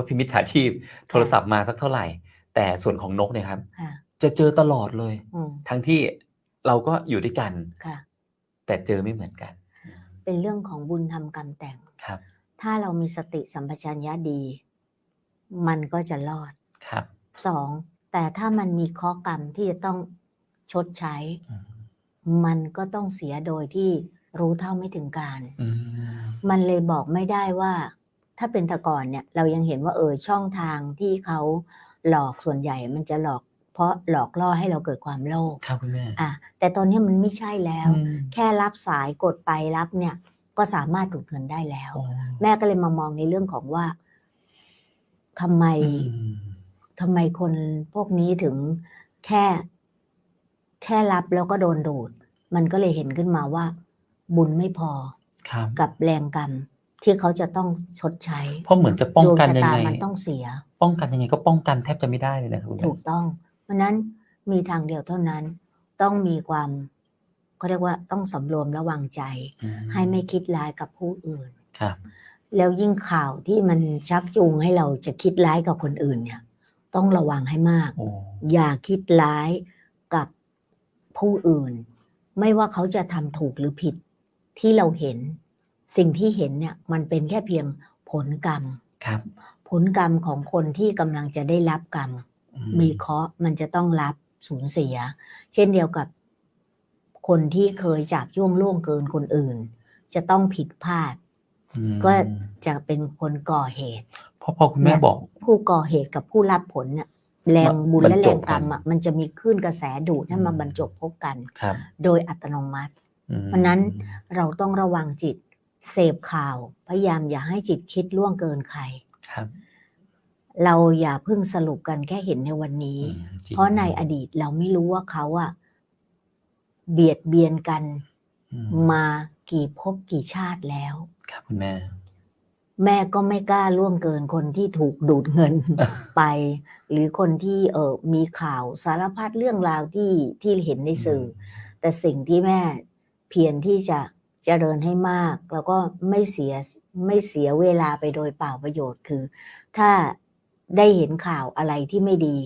ว่าพิมิจฉาชีพโทรศัพท์มาสักเท่าไหร่ แต่ส่วนของนกเนี่ยครับค่ะจะเจอตลอดเลยอืมทั้งที่เราก็อยู่ด้วยกันค่ะแต่เจอไม่เหมือนกัน เป็นเรื่องของบุญทำกรรมแต่งครับ ถ้าเรามีสติสัมปชัญญะดี มันก็จะรอดครับสองแต่ถ้ามันมีข้อกรรมที่จะต้องชดใช้อืมมันก็ต้องเสียโดยที่รู้เท่าไม่ถึงการอืมมันเลยบอกไม่ได้ว่า ถ้าเป็นแต่ก่อนเนี่ยเรายังเห็นว่าเออช่องทางที่เขาหลอกส่วนใหญ่มันจะหลอก เพราะหลอกล่อให้เราเกิดความโลภครับคุณแม่อะแต่ตอนนี้มันไม่ใช่แล้วอืมแค่รับสายกดไปรับเนี่ย ก็สามารถดูดเงินได้แล้วโอ้แม่ก็เลยมามองในเรื่องของว่าทำไมอืมทำไมคนพวกนี้ถึงแค่ แค่รับแล้วก็โดนดูด มันก็เลยเห็นขึ้นมาว่า บุญไม่พอครับกับแรงกรรม ที่เขาจะต้องชดใช้เพราะเหมือนจะป้องกันดวยังชะตาไง มันต้องเสีย ป้องกันยังไงก็ป้องกันแทบจะไม่ได้เลยนะครับคุณแม่ถูกต้อง เพราะฉะนั้นมีทางเดียวเท่านั้น ต้องมีความเขาเรียกว่าต้องสำรวมระวังใจ อืให้ไม่คิดร้ายกับผู้อื่น ครับ แล้วยิ่งข่าวที่มันชักจูงให้เราจะคิดร้ายกับคนอื่นเนี่ย ต้องระวังให้มาก โอ้อย่าคิดร้ายกับผู้อื่น ไม่ว่าเขาจะทำถูกหรือผิดที่เราเห็น สิ่งที่เห็นเนี่ยมันเป็นแค่เพียงผลกรรม ครับ ผลกรรมของคนที่กำลังจะได้รับกรรม อืมีเคราะห์มันจะต้องรับสูญเสีย เช่นเดียวกับคนที่เคยจับย่วงล่วงเกินคนอื่น จะต้องผิดพลาด อืมก็ จะเป็นคนก่อเหตุ เพราะพอคุณแม่บอก ผู้ก่อเหตุกับผู้รับผลเนี่ยแรงบุญบรรและจแรบงกรรมกันอะมันจะมีคลื่นกระแสดูดให้มาอืม บรรจบพบกัน ครับโดยอัตโนมัติ อืม เพราะนั้นเราต้องระวังจิต เสพข่าว พยายามอย่าให้จิตคิดล่วงเกินใครครับ เราอย่าเพิ่งสรุปกันแค่เห็นในวันนี้อืมจงเพราะในอดีตเราไม่รู้ว่าเขาอะเบียดเบียนกันอืมมากี่ภพกี่ชาติแล้ว ครับคุณแม่ แม่ก็ไม่กล้าล่วงเกินคนที่ถูกดูดเงินไป หรือคนที่เออมีข่าวสารพัดเรื่องราวที่ที่เห็นในสื่ออแต่สิ่งที่แม่เพียรที่จะ เจริญให้มาก แล้วก็ไม่เสียไม่เสียเวลาไปโดยเปล่าประโยชน์คือ ถ้าได้เห็นข่าวอะไรที่ไม่ดี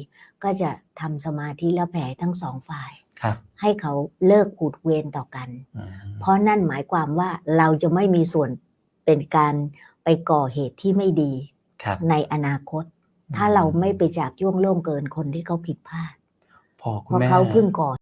ก็จะทำสมาธิแล้วแผ่ทั้งสองฝ่ายครับให้เขาเลิกผูดเวรต่อกันอืมเพราะนั่นหมายความว่าเราจะไม่มีส่วนเป็นการไปก่อเหตุที่ไม่ดีครับในอนาคต ถ้าเราไม่ไปจับย่วงล่วงเกินคนที่เขาผิดพลาดพอเพคุณราะแม่เขาเพิ่งก่อ